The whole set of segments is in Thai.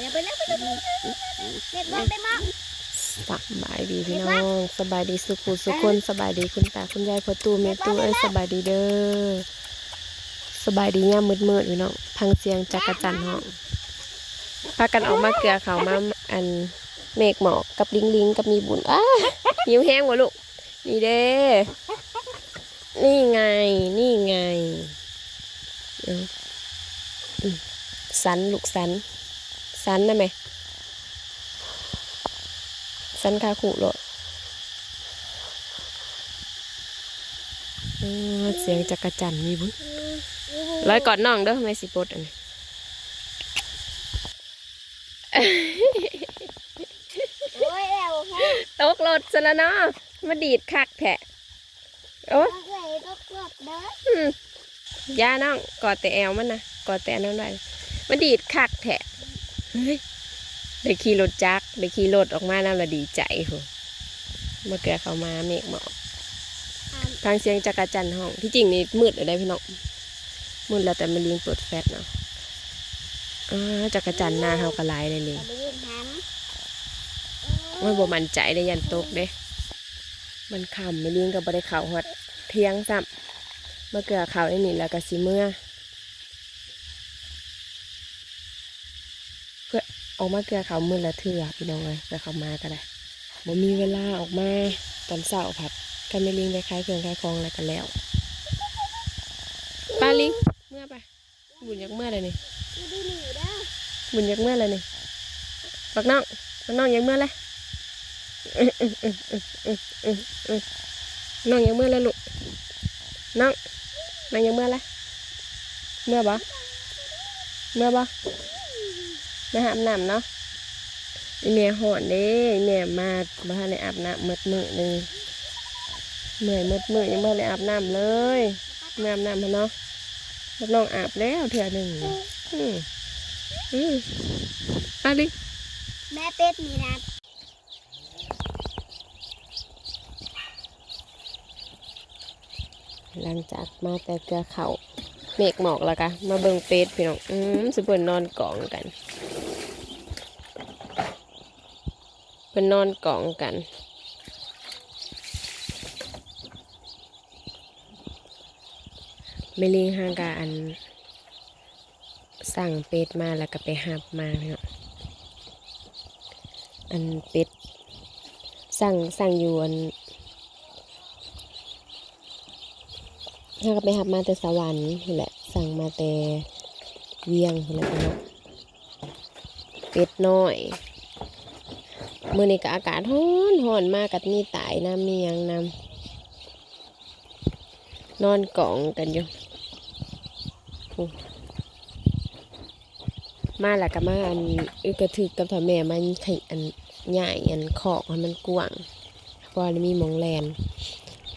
แล้วไปแล้วไปแล้วเด็ดบ้างได้มั้งสบายดีพี่น้องสบายดีสุขุสุคนสบายดีคุณตาคุณยายพ่อตู่แม่ตู่เอ้ยสบายดีเด้อสบายดีย่ามมืดๆพี่น้องพังเสียงจักรจันห้องพากันออกมาเกลือเขามาอันเมฆหมอกกับลิงลิงกับมีบุญอ้าหิวแห้งวะลูกนี่เด้นี่ไงนี่ไงสันลูกสัน สันนะไหมสันคาขุโลดอ่าเสียงจักรจันทร์มีบุญร้อยกอดน้องเด้อไม่สิปลดอันนี้โอ้ยแล้วฮะตกรถซะแล้วเนาะมาดีดคักแทะโอ้ต้องเลยต้องกดเด้ออืมย่าน้องกอดแต่แอวมันนะกอดแต่อันนั้นไว้มาดีดคักแทะ เฮ้ยได้ขี่รถจักรได้ขี่รถออกมานั่นละดีใจโหมาเกลือเขามาเมฆหมอกทางเสียงจักรจันทร์ห้อง ที่จริงนี่มืดเลยได้พี่น้องมืดแล้วแต่มันลิงเปิดแฟลชเนาะอ่าจักรจันทร์หน้าเฮากระลายเลยลิงจะได้ยินทมันบ่มั่นใจได้ยันตกเด้ มันคำไม่ลิงก็บ่ได้เข่าฮอดเที่ยงซ้ำเมื่อเกลือเข่าได้นี่แล้วก็สิเมื่อเพื่ ออกมาเกลือเขามือละเถื่อพี่น้องเลยเกลือเขามาก็ได้บ่มีเวลาออกมาตอนเช้าผัดกันไม่ลิงไปขายเครื่องขายของอะไรกันแล้วป้าลิงเมื่อไปบุญยักเมื่อเลยนี่ำไม่ได้หนีเด้อบุญยักเมื่อเลยนี่บักน้องบักน้องยักเมื่อเลยอื้ออื้ออื้ออื้ออื้ออื้อน้องยักเมื่อเลยลูกน้องน้องยักเมื่อเลยเมื่อบ่เมื่อบ่ มาหาอาบน้ำเนาะอีเมียหอนเด้อีเมียมาบ้านในอาบน้ำมืดมือหนึ่งเมื่อยมืดมือยังไม่ได้อาบน้ำเลยเมื่ออาบน้ำมาเนาะบักน้องอาบแล้วเถื่อหนึ่งอืมอืมอะลิแม่เป็ดมีนะหลังจากมาแต่เกลือเขาเมฆหมอกแล้วกะมาเบิ่งเป็ดพี่น้อง อืมสิเพิ่นนอนกองกันเพิ่นนอนกองกันไม่ลิงห่างกะอัน สั่งเป็ดมาแล้วก็ไปหับมาพี่น้องอันเป็ด สั่งสั่งอยู่อันถ้าก็ไปหับมาแต่สวรรค์นี่แหละ สั่งมาแต่เวียงนี่แหละพี่น้องเป็ดน้อย มื่อนี้ก็อากาศร้อนร้อนมากกับมีตายน้ำมียังนำนอนกองกันอยู่มาแล้วก็มาอันอึกระถึกกับถ่อแม่มันขยอันใหญ่อันขอกให้มันกว้างพราะว่ามีหมองแลน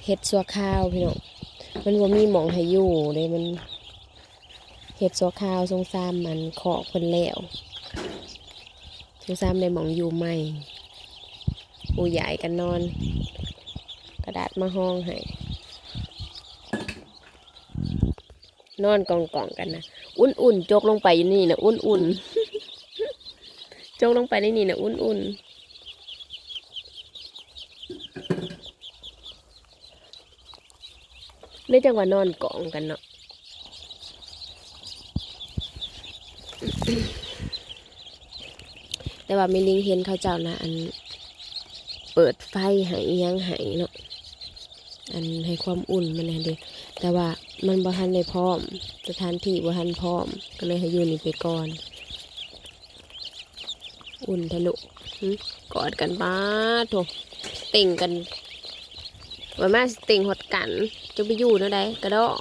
เฮ็ดซัวข้าวพี่น้องมันว่ามีหมองให้อยู่เลยมันเห็ดสัวข้าวทรงซ้ำมันขอกเพิ่นแล้วทรงซ้ำในหมองอยู่ใหม่ ปูใหญ่กันนอน กระดาษมาห้องให้นอนกองกองๆกันนะอุ่นๆจกลงไปนี่นะอุ่นๆจกลงไปในนี่นะอุ่นๆในจังหวะนอนกองกันเนาะแต่ว่าไม่ลิงเห็นเขาเจ้านะอัน ปิดไฟให้อิหยังให้เนาะอันให้ความอุ่นมันนะเด็แต่ว่ามันบ่ทันได้พร้อม สถานที่บ่ทันพร้อม ก็เลยให้อยู่นี่ไปก่อน อุ่นทะลุกอดกันบ้าโถติ่งกันว่าแม่ติ่งหดกันจะไปอยู่เนาะได้กระโดด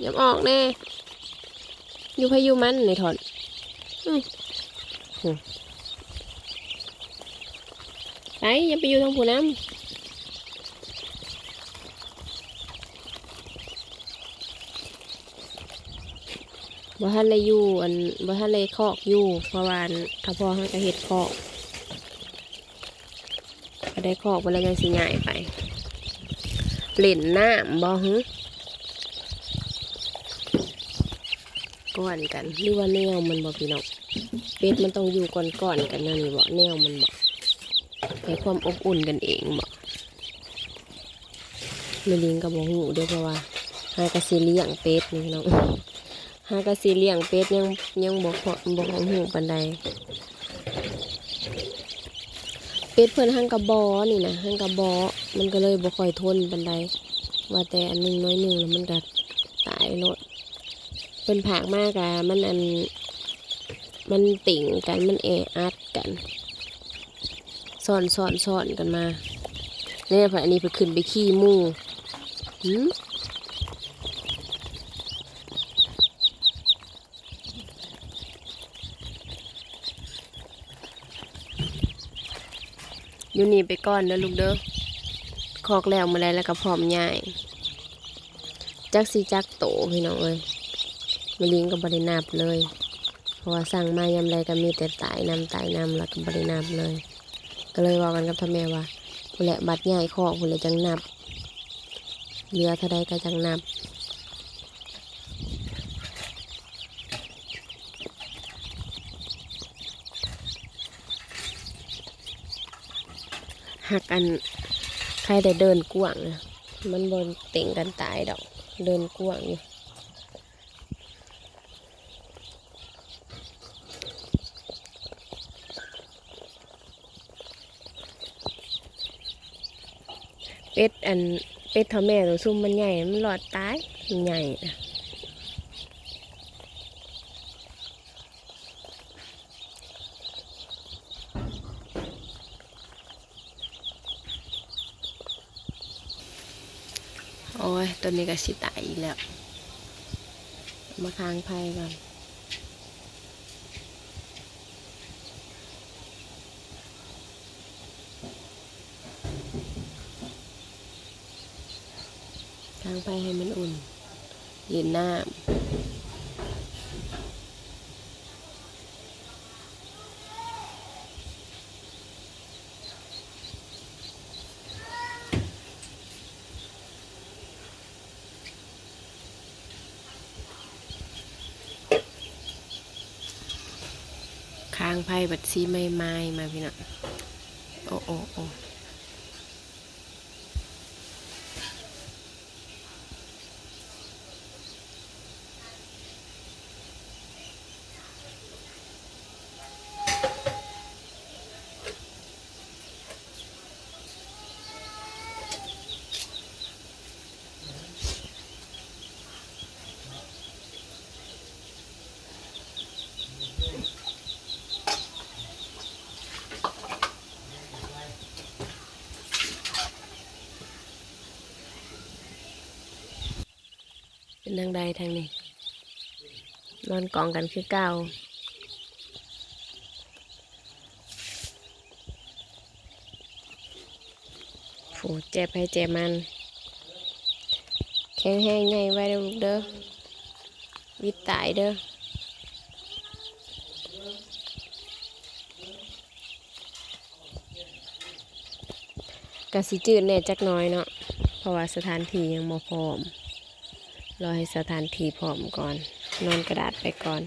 อย่าออกแน่อยู่พายุมันในถอนอืม ไปย่าไปอยู่ทางผู้น้ำบ่ทันเลยอยู่อันบ่ทันเลยคอกอยู่เพราะว่าอันถ้าพ่อให้ก็เฮ็ดคอกก็ได้คอกไปแล้วยังสิใหญ่ไปเล่นน้ำบ่ฮึก้อนกันหรือว่าแนวมันบ่พี่น้องเป็ดมันต้องอยู่ก่อนก่อนๆกันแนวนี้บ่แนวมันบ่ ให้ความอบอุ่นกันเองบ่แม่ลิงก็บ่ฮู้เด้อเพราะว่าหากระสิเลี้ยงเป็ดนี่น้องหากระสิเลี้ยงเป็ดยังยังบ่พอบ่ฮู้ปานใดเป็ดเพิ่อนหังกระบอนี่นะหังกระบอมันก็เลยบ่ค่อยทนปานใดว่าแต่อันหนึงน้อยหนึ่งแล้วมันก็ตายโลดเป็นผากมากอะมันอันมันติ่งกันมันแออัดกัน ซ่อนซ่อนซ่อนกันมาเนี่ยพออันนี้ไปขึ้นไปขี้มูหืมอยู่นี่ไปก่อนเด้อลูกเด้อคอกแล้วมาแล้แล้วก็พร้อมย่ายจักสีจักโตพี่น้องเอ้ยไม่ลิงก็บรินับเลย เพราะว่าสั่งมายำไรก็มีแต่ตายนำตายนำแล้วก็บรินับเลย ก็เลยบอกกันกับพ่อแม่ว่าผู้แหละบัดใหญ่คอผู้แหละจังนับเหลือเท่าใดก็จังนับหักอันใครได้เดินกว้างนะมันบนเต่งกันตายดอก เดินกว้างอยู่ เป็ดอันเป็ดเท่าแม่ตัวซุ่มมันใหญ่ มันหลอดตายมันใหญ่โอ้ยตัวนี้ก็สิตายอีกแล้ว มาค้างไพ่ก่อน ค้างไพ่ให้มันอุ่น เย็นน้ำค้างไพ่บัดซีไม่ไม้มาพี่น้องโอ้โอ้โอ้ เป็นทางใดทางนี้ นอนกองกันคือเก่าโผูเจ็บให้เจ็บมัน แข็งแห้งไงไว้เด้อลูกเด้อ วิตตายเด้อกะสิจืดแหน่จักน้อยเนาะ เพราะว่าสถานที่ยังบ่พร้อม รอให้สถานที่พร้อมก่อน นอนกระดาษไปก่อน